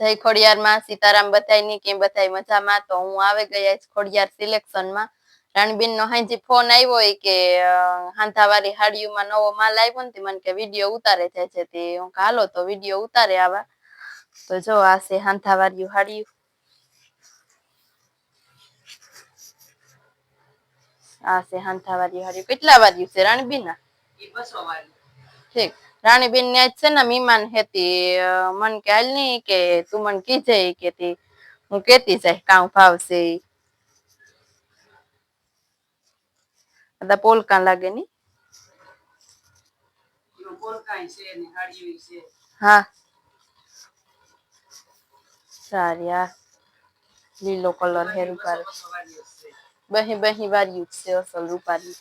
જય ખોડિયારમાં સીતારામ બધાયની કેમ બધાય મજામાં? તો હું આવે ગયા છું ખોડિયાર સિલેક્શનમાં. રાણબીન નો હાજી ફોન આવ્યો એ કે હાંધાવારી હાડીઓમાં નવો માલ આવ્યો ને મને કે વીડિયો ઉતારે જાય છે. તે હું હાલો તો વીડિયો ઉતારે આવા. તો જો આ છે હાંધાવારી હાડીઓ. આ છે હાંધાવારી હાડીઓ. કેટલા વાર્યું છે રાણબીના ઠીક. રાણીબેન ને છે ને મીમાન હેતી. મન કે હાલની કે તું મને કીજે કે હું કેતી જાય કાં ભાવશે પોલકા લાગે ની હા. સારી આ લીલો કલર હે રૂપારી બહી બહી વાર્યું છે. અસલ રૂપારી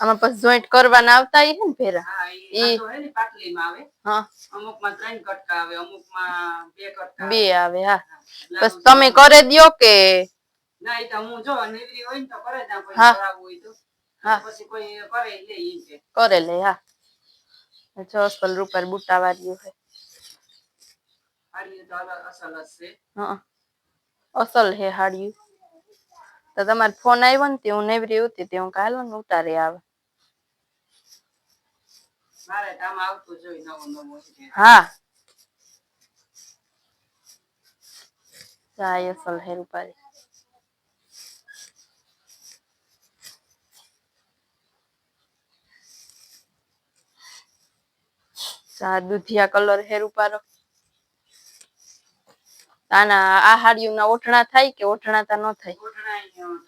આમાં પછી જોઈન્ટ કરવાના આવતા હે ને ભેરા? ઈ હા બે આવે. હા. બસ તમે કરે દ્યો કે? હા. હા. કરે લે હા. જો અસલ રૂપારી બુટા વાર્યું હે. હા. અસલ હે હાડિયું. તો તમારો ફોન આવ્યો ને તે હું નેવરી હતી તે હું કાલો ને ઉતારે આવે. હા. જાય અસલ હે આ દુધિયા કલર હેર ઉપારો આના આ હાડિયું ના ઓઠણા થાય કે ઓઠણા તા ન થાય?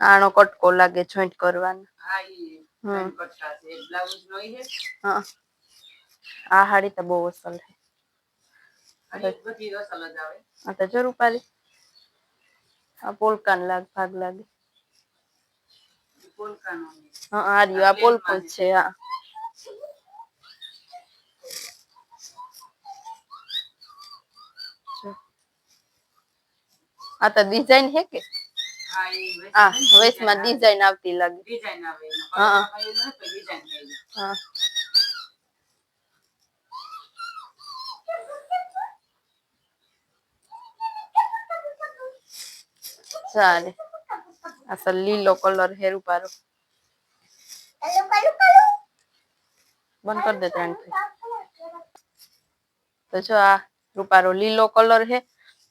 આનો કટકો લાગે જોઈન્ટ કરવાનો હમ હા આ હાડી તો બહુ અસલ છે આ તો જરૂર પાડી આ પોલકાન લાગ ભાગ લાગે હા આ રહ્યું આ પોલકું જ છે હા જો. આ તો ડિઝાઇન હે કે હા વેસ્ટમાં ડિઝાઇન આવતી લાગે હા હા ચાલે અસલ લીલો કલર હે રૂપારો બંધ કરી દે ત્રણથી તો જો આ રૂપારો લીલો કલર હે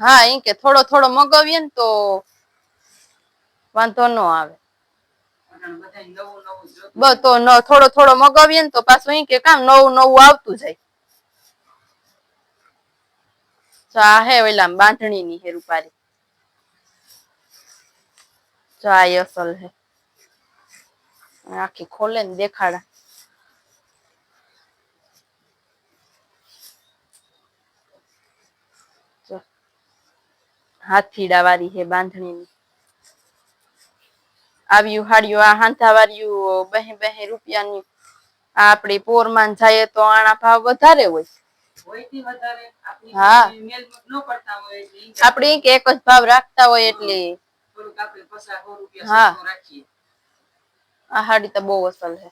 હા ઈ કે થોડો થોડો મગાવીએ ને તો વાંધો ન આવે બસ તો ન થોડો થોડો મગાવીએ ને તો પાછું ઈ કે કામ નવું નવું આવતું જાય તો આ હે ઓલા બાંધણી ની હે રૂપારી જો આ ઈ અસલ હે આખી ખોલે ને દેખાડા હાથીડા વાળી હે બાંધણીની આવ્યું હાડ્યું આ હાંથા વાળ્યું બહે બહે રૂપિયાની આ આપડી પોરમાં જાય તો આના ભાવ વધારે હોય હોયથી વધારે આપણી હા. મેલ ન પડતા હોય એટલે ઈ આપણે ઈ કે એક જ ભાવ રાખતા હોય એટલે થોડુંક આપણે પચાસ સો રૂપિયા હા. સસ્તું રાખીએ આ હાડી તો બહુ અસલ છે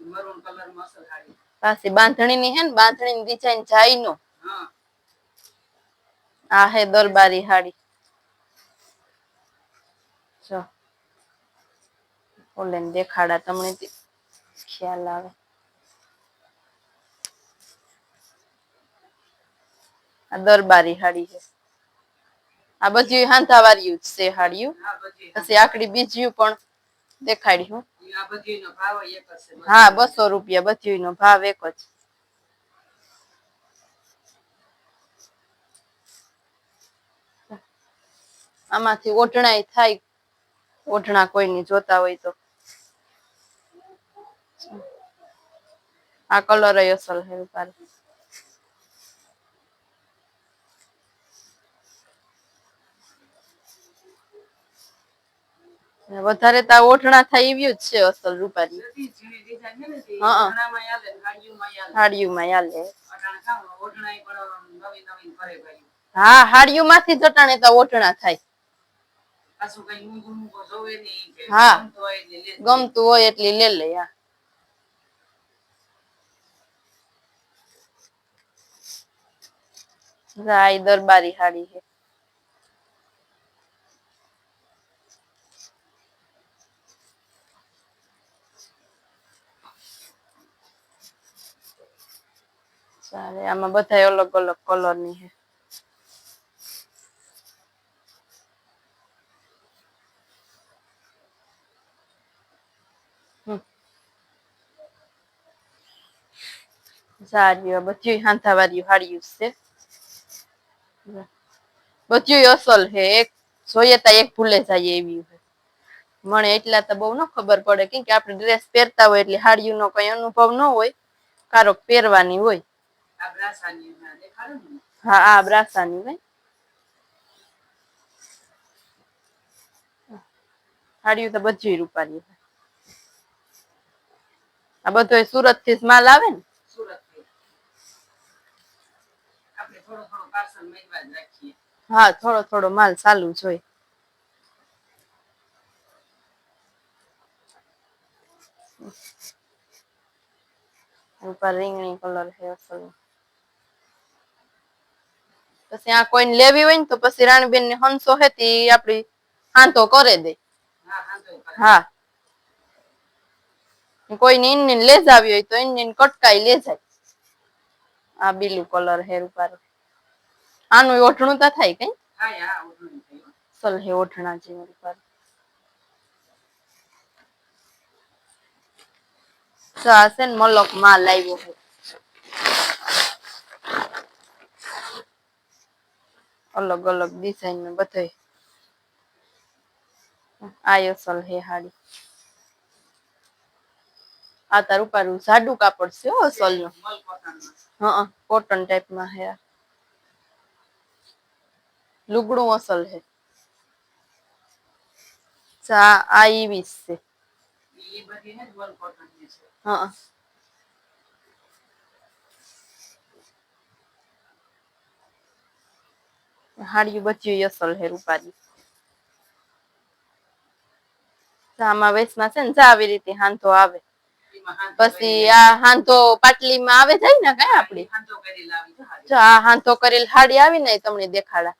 મરૂન કલર માં અસલ હાડી પાછી બાંધણીની હે ને બાંધણીની ડિઝાઇન જાય નો હા આ હે દરબારી હાડી. જો. ઓલે દેખાડા તમને ખ્યાલ આવે. આ દરબારી હાડી છે. આ બધી હાંધાવાળીયું જ છે હાડિયું. પછી આકડી બીજીયું પણ દેખાડ્યું. હા બસો રૂપિયા બધી નો ભાવ એક જ. આમાંથી ઓઢણાય થાય. ઓઢણા કોઈની જોતા હોય તો. આ કલર અસલ હે વધારે તો ઓઢણા થાય એવી જ છે અસલ રૂપારી હાડિયુમાં ઝીણી ડિઝાઇન છે ને તે હા, હા. ઘણામાં ય આલે હાડીઓમાં ય આલે હાડિયુંમાં યાલે અટાણે કામ ઓઢણાય પણ નવી નવી કરે ભાઈ હા હાડિયું માંથી જટાણે તો ઓઢણા થાય. હા. ગમતું હોય એટલે લે ગમતું હોય એટલી લે લે હા રાય દરબારી હાડી છે ચાલે આમાં બધા અલગ અલગ કલર ની છે સારી બધી હાંથા વાળી હાડિયું છે બધું અસલ છે એક જોઈએ તા એક ભૂલે જાય એવી છે મને એટલા તો બહુ ન ખબર પડે કેમ કે આપણે ડ્રેસ પહેરતા હોય એટલે હાડિયું નો કઈ અનુભવ ન હોય કારોક પહેરવાની હોય આ બ્રાસાની ના દેખાડો ને હા આ બ્રાસાની હોય હાડિયું તો બધી રૂપારી છે આ બધો સુરત થી જ માલ આવે ને હા, થોડો થોડો માલ ચાલુ જ હોય. ઉપર રીંગણી કલર છે અસલ. પછી આ કોઈને લેવી હોય ને તો પછી રાણીબેન ને હંસો હે તે આપડી હાંતો કરે દે. હા. કોઈ ને કરે. હા કોઈને લે જાવી હોય તો ઇન્ની કટકાઈ લે જાય આ બીલું કલર હેર ઉપર. આનું ઓઠણું તો થાય કઈ હા હા ઓઢણી થયું સલહે ઓઠણા જેવું ઉપર સા છે ને મલક માલ આવ્યો છે અલગ અલગ ડિઝાઇન ને બધે આયો સલ હે હાડી આ તાર ઉપર જાડું કાપડ છે હો સલ નું મલ કોટનમાં હા કોટન ટાઈપ માં હે આ. લુગડું અસલ હે ચા આ ઈવી જ છે એ બધી ને મલ કોટન ની છે હા હાડિયું બચ્યું અસલ હે રૂપારી આમાં વેસમાં છે ને જા આવી રીતે હાંધો આવે એમાં હાથો પછી આ હાંધો પાટલીમાં આવે જાય ને કઈ આપડી હાથો કરી લાવી તો હારી. જો આ હાંધો કરેલ હાડી આવી ને એ તમને દેખાડા જો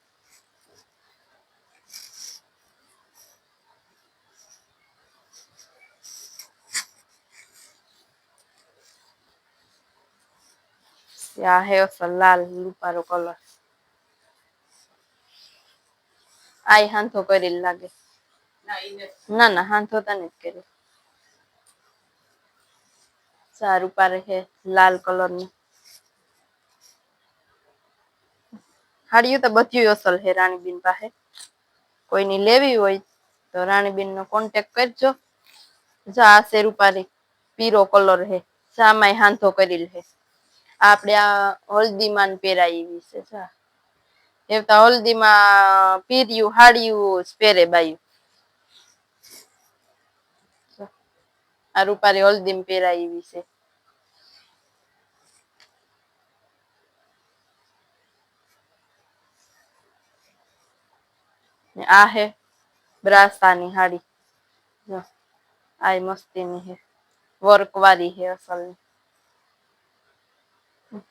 ઈ. આ હે અસલ લાલ રૂપારો કલર આય હાંધો કરેલ લાગે ના ઈને ના ના હાંધો તને જ કર્યો સારું પારે છે લાલ કલર ની હાડિયું તો બધી અસલ છે રાણીબીન પાસે કોઈની લેવી હોય તો રાણીબીન નો કોન્ટેક કરજો જા આ છે રૂપારી પીરો કલર છે સામાય હાંધો કરેલ છે આપણે આ હલ્દીમાં પહેરાય એવી છે એવતા એ તો હલ્દીમાં પીર્યું હાડિયું પહેરે બાયું. આ રૂપારી હલ્દીમાં પહેરાય એવી છે. આ હે બ્રાસાની હાડી આ મસ્તીની હે. વર્ક વાળી હે અસલ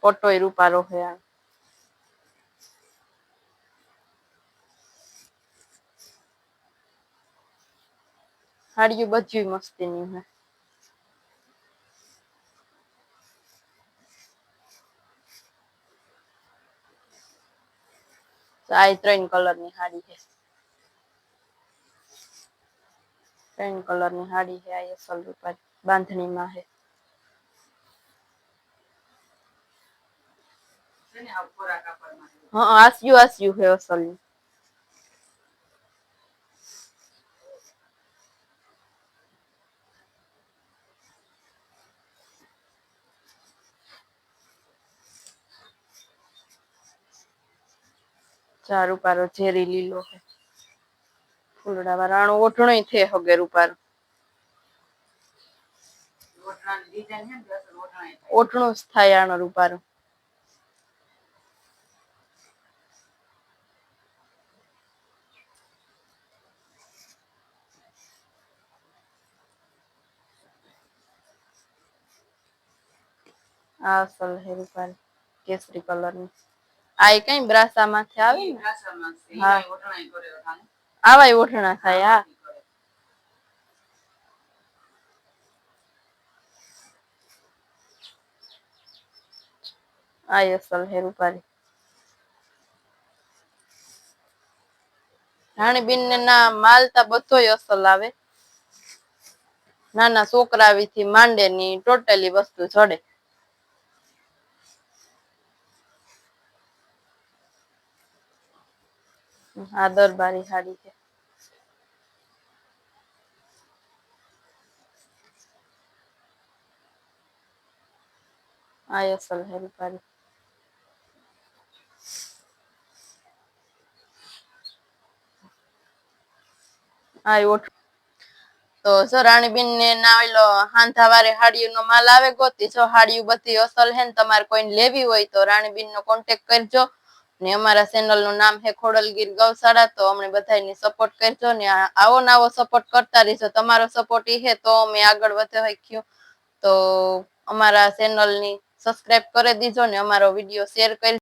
પટોય રૂપારો હે આ હાડિયું બધું મસ્તીની હે તો આ ત્રણ કલર ની હાડી છે ત્રણ કલર ની હાડી છે આ અસલ રૂપારી બાંધણીમાં છે હા આસ્યું આસ્યું હે અસલ. ચાર ઉપારો ઝેરી લીલો છે. ફૂલડા વાળાનું ઓઢણું છે હગે થાય. ઓઢણું જ થાય આનો રૂપારું આ અસલ હે રૂપારી કેસરી કલરની આ એ કઈ બ્રાસા માંથી આવે ને ઈ હા. ઓઠણાય કરે ઓઠાણે. આવાય ઓઢણા થાય, હા. આ અસલ હે રૂપારી રાણીબીન ને ના માલતા બધોય અસલ આવે નાના છોકરાવી માંડે ની ટોટલી વસ્તુ જડે આ દરબારી સાડી છે. આ અસલ હે રૂપારી આ ઓઠ તો જો રાણીબીન ને ના ઓલો હાંધાવારે હાડિયું નો માલ આવે ગોતી, જો હાડિયું બધી અસલ હે ને તમારે કોઈને લેવી હોય તો રાણીબીન નો કોન્ટેક કરજો. ને અમારા ચેનલનું નામ છે ખોડલગીર ગૌશાળા, તો અમને બધાને સપોર્ટ કરજો ને આવો ને આવો સપોર્ટ કરતા રહેજો. તમારો સપોર્ટ ઈ હે તો અમે આગળ વધે શક્યું તો અમારા ચેનલની સબસ્ક્રાઇબ કરી દીજો ને અમારો વીડિયો શેર કરી